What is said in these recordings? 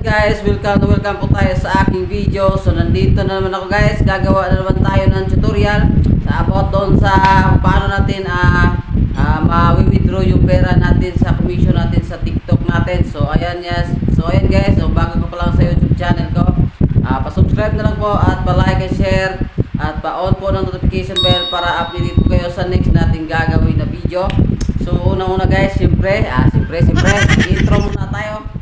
guys, welcome welcome po tayo sa aking video. So nandito na naman ako guys, gagawa na naman tayo ng tutorial sa about doon sa paano natin ah ah, ma-withdraw yung pera natin sa commission natin sa TikTok natin. So ayan yes. So ayan guys, so bago ka pa lang sa YouTube channel ko, ah pa-subscribe na lang po at pa-like and share at pa-on po ng notification bell para update po kayo sa next nating gagawin na video. So una-una guys, siyempre, ah siyempre, siyempre, intro muna tayo.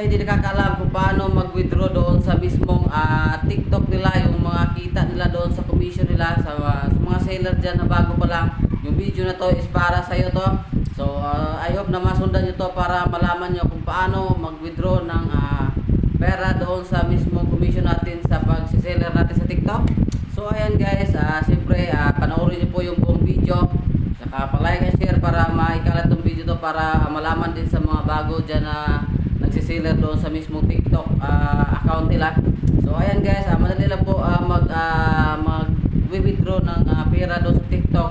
Sa hindi nakakaalam kung paano mag-withdraw doon sa mismong ah, TikTok nila, yung mga kita nila doon sa commission nila, sa, ah, sa mga seller dyan na bago pa lang, yung video na to is para sa iyo to. So, ah, I hope na masundan nyo to para malaman nyo kung paano mag-withdraw ng ah, pera doon sa mismong commission natin sa pag-seller natin sa TikTok. So, ayan guys, ah, siyempre, ah, panoorin nyo po yung buong video. Saka pa-like and share para maikalat tong video to para malaman din sa mga bago dyan na nagsiseller doon sa mismong TikTok ah, account nila. So ayan guys, ah, madali lang po ah, mag ah, mag withdraw ng ah, pera doon sa TikTok.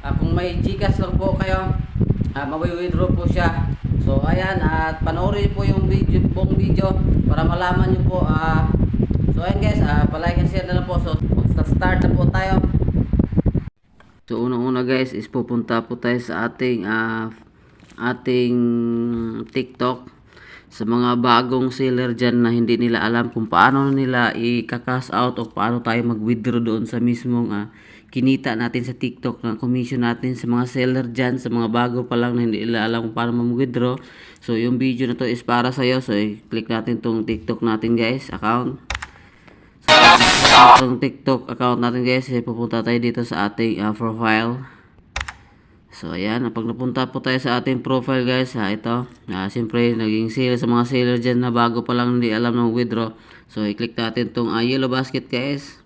Ah, kung may GCash lang po kayo, ah, mawi-withdraw po siya. So ayan, at panoorin po yung video, buong video para malaman niyo po ah, So ayan guys, ah, pa-like and share na lang po. So start na po tayo. So unang-una guys is pupunta po tayo sa ating ah, ating TikTok sa mga bagong seller dyan na hindi nila alam kung paano nila i-cash out o paano tayo mag-withdraw doon sa mismong ah, kinita natin sa TikTok na commission natin sa mga seller dyan, sa mga bago pa lang na hindi nila alam kung paano mag-withdraw. So yung video na to is para sa'yo. So i-click natin tong TikTok natin guys, account. Sa itong TikTok account natin guys, eh, pupunta tayo dito sa ating ah, profile. So ayan, pag napunta po tayo sa ating profile guys, ha, ito, ah, siyempre naging sale sa mga seller dyan na bago pa lang hindi alam ng withdraw. So i-click natin tong ah, yellow basket guys.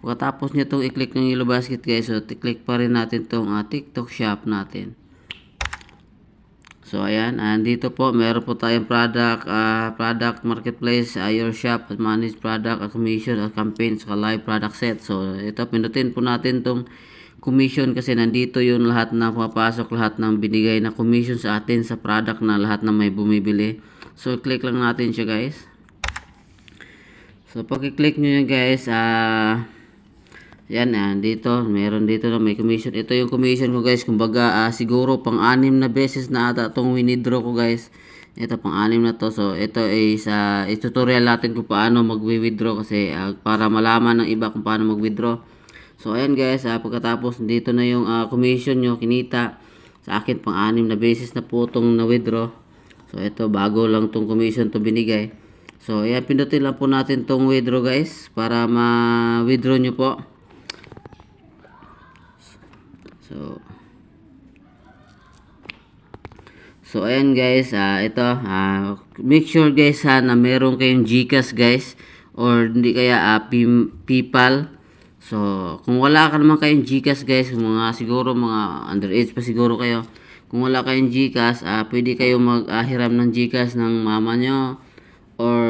Pagkatapos nyo itong i-click ng yellow basket guys, so i-click pa rin natin tong ah, TikTok shop natin. So ayan, andito po meron po tayong product, ah, product marketplace, ah, your shop, manage product, ah, commission, ah, campaign, saka live product set. So ito pindutin po natin tong commission kasi nandito yung lahat na pumapasok, lahat ng binigay na commission sa atin sa product na lahat na may bumibili. So click lang natin siya guys. So pag i-click nyo yan guys, ah yan ah, dito, meron dito na may commission. Ito yung commission ko guys, kumbaga ah, siguro pang-anim na beses na ata itong winidraw ko guys. Ito pang-anim na to. So ito ay sa tutorial natin kung paano mag-withdraw kasi ah, para malaman ng iba kung paano mag-withdraw. So ayan guys, ah, pagkatapos dito na yung ah, commission nyo, kinita. Sa akin pang-anim na beses na po itong na-withdraw. So ito, bago lang tong commission to binigay. So ayan, pindutin lang po natin tong withdraw guys para ma-withdraw nyo po. So So ayan guys, ah ito, ah make sure guys ha na meron kayong GCash guys or hindi kaya Pim- PayPal. So kung wala ka naman kayong GCash guys, mga siguro mga underage pa siguro kayo. Kung wala kayong GCash, ah pwede kayo maghiram ng GCash ng mama nyo or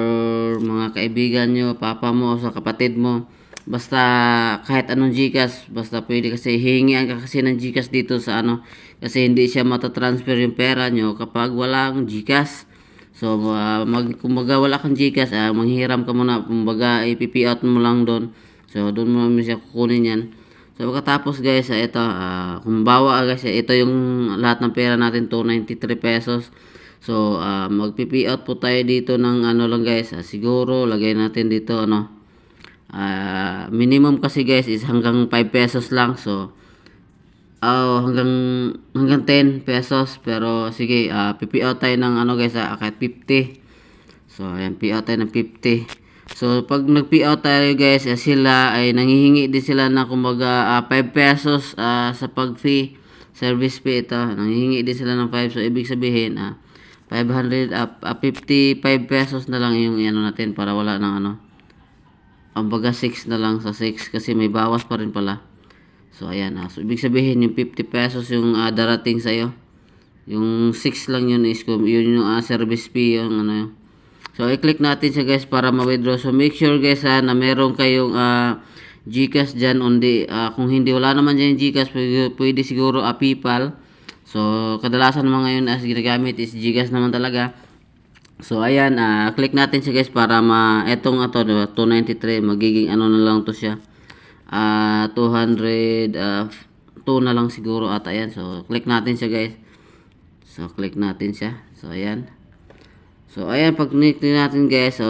mga kaibigan nyo, papa mo, sa kapatid mo. Basta kahit anong GCash, basta pwede kasi hihingian ka kasi ng GCash dito sa ano kasi hindi siya matatransfer yung pera nyo kapag walang GCash. So uh, mag kumbaga wala kang GCash, ah, manghiram ka muna, kumbaga ipipi-out mo lang doon. So doon mo naman siya kukunin yan. So pagkatapos guys, ah, ito, ah, kung bawa guys, ah, ito yung lahat ng pera natin 293 pesos. So ah, magpipi-out po tayo dito ng ano lang guys, ah, siguro lagay natin dito ano Ah, minimum kasi guys is hanggang 5 pesos lang. So, oh, hanggang hanggang 10 pesos. Pero sige, ah pipi out tayo ng ano guys, ah, kahit 50. So, ayan, pi out tayo ng 50. So, pag nag-pi out tayo guys, eh, sila ay nangihingi din sila na kumbaga ah, 5 pesos ah, sa pag-fee. Service fee ito. Nangihingi din sila ng 5. So, ibig sabihin, ah, 500, ah, ah, 55 pesos na lang yung ano natin para wala ng ano ang baga 6 na lang sa 6 kasi may bawas pa rin pala. So ayan ah. So ibig sabihin yung 50 pesos yung ah, darating sa iyo. Yung 6 lang yun is yun yung ah, service fee yung ano yun. So i-click natin siya guys para ma-withdraw. So make sure guys ha, na meron kayong ah, Gcash dyan, undi, ah, kung hindi, wala naman dyan Gcash, pwede, pwede siguro ah, PayPal. So, kadalasan naman ngayon as ginagamit is Gcash naman talaga. So, ayan, ah, click natin siya guys para ma, etong ato, diba, 293, magiging ano na lang to siya. Ah, 200, ah, 2 na lang siguro at ayan. So, click natin siya guys. So, click natin siya. So, ayan. So, ayan, pag click natin guys, so,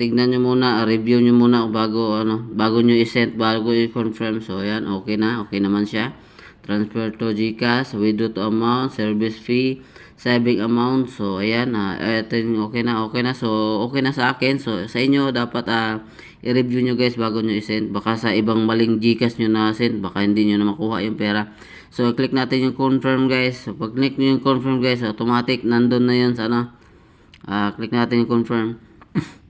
tignan nyo muna, review nyo muna bago, ano, bago nyo i-send, bago i-confirm. So, ayan, okay na, okay naman siya. Transfer to GCash, withdraw to amount, service fee, saving amount. So, ayan, ah, ito yung okay na, okay na. So, okay na sa akin. So, sa inyo, dapat ah, i-review nyo guys bago nyo i-send. Baka sa ibang maling GCash nyo na send, baka hindi nyo na makuha yung pera. So, click natin yung confirm guys. So, pag click nyo yung confirm guys, automatic nandun na yun sa ano. Ah, click natin yung confirm.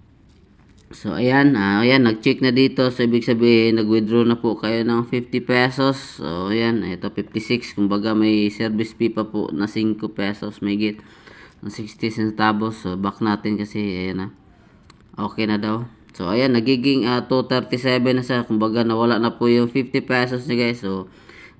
So, ayan, ah, ayan, nag-check na dito. So, ibig sabihin, nag-withdraw na po kayo ng 50 pesos. So, ayan, ito 56. Kumbaga, may service fee pa po na 5 pesos, may git. Ng 60 centavos. So, back natin kasi, ayan na. Okay na daw. So, ayan, nagiging ah, 237 na siya. Kumbaga, nawala na po yung 50 pesos niya, guys. So,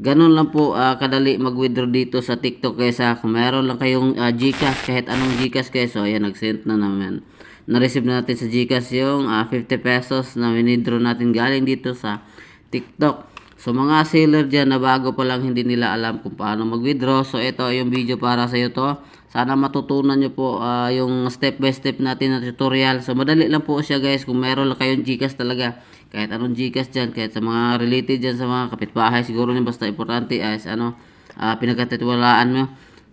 ganun lang po ah, kadali mag-withdraw dito sa TikTok guys ha. Kung meron lang kayong ah, Gcash, kahit anong Gcash guys. So, ayan, nag-send na naman. Na-receive na natin sa Gcash yung ah, 50 pesos na winidraw natin galing dito sa TikTok. So, mga seller dyan na bago pa lang hindi nila alam kung paano mag-withdraw. So, ito yung video para sa iyo to. Sana matutunan nyo po ah, yung step by step natin na tutorial. So, madali lang po siya guys kung meron lang kayong Gcash talaga. Kahit anong Gcash dyan, kahit sa mga related dyan sa mga kapitbahay, siguro nyo basta importante is ano, ah, pinagkatitiwalaan mo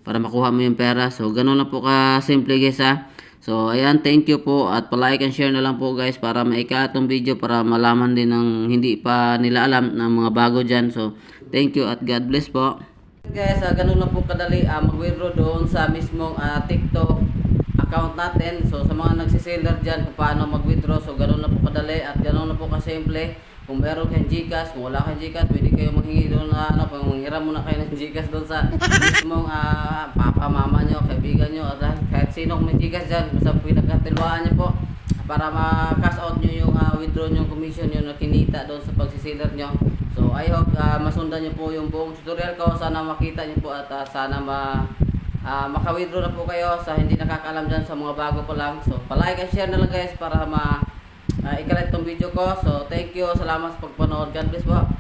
para makuha mo yung pera. So, ganun lang po ka-simple guys ha. So, ayan, thank you po at palike and share na lang po guys para maika itong video para malaman din ng hindi pa nila alam ng mga bago dyan. So, thank you at God bless po. Guys, uh, ganun lang po kadali uh, mag-withdraw doon sa mismong ah, TikTok account natin. So, sa mga nagsiseller dyan kung paano mag-withdraw. So, ganun lang po kadali at ganun lang po kasimple. Kung meron kayong Gcash, kung wala kayong Gcash, pwede kayo manghingi doon na ano, kung manghiram muna kayo ng Gcash doon sa mismong ah, papa, mama nyo, kaibigan nyo, at kahit sino may Gcash dyan, basta pinagkatiluan nyo po para ma-cash out nyo yung ah, withdraw nyo commission nyo na kinita doon sa pagsiseller nyo. So, I hope ah, masundan nyo po yung buong tutorial ko. Sana makita nyo po at ah, sana ma ah, maka-withdraw na po kayo sa hindi nakakaalam dyan sa mga bago pa lang. So, palike and share na lang guys para ma uh, ikalat tong video ko. So, thank you. Salamat sa pagpanood. God bless po.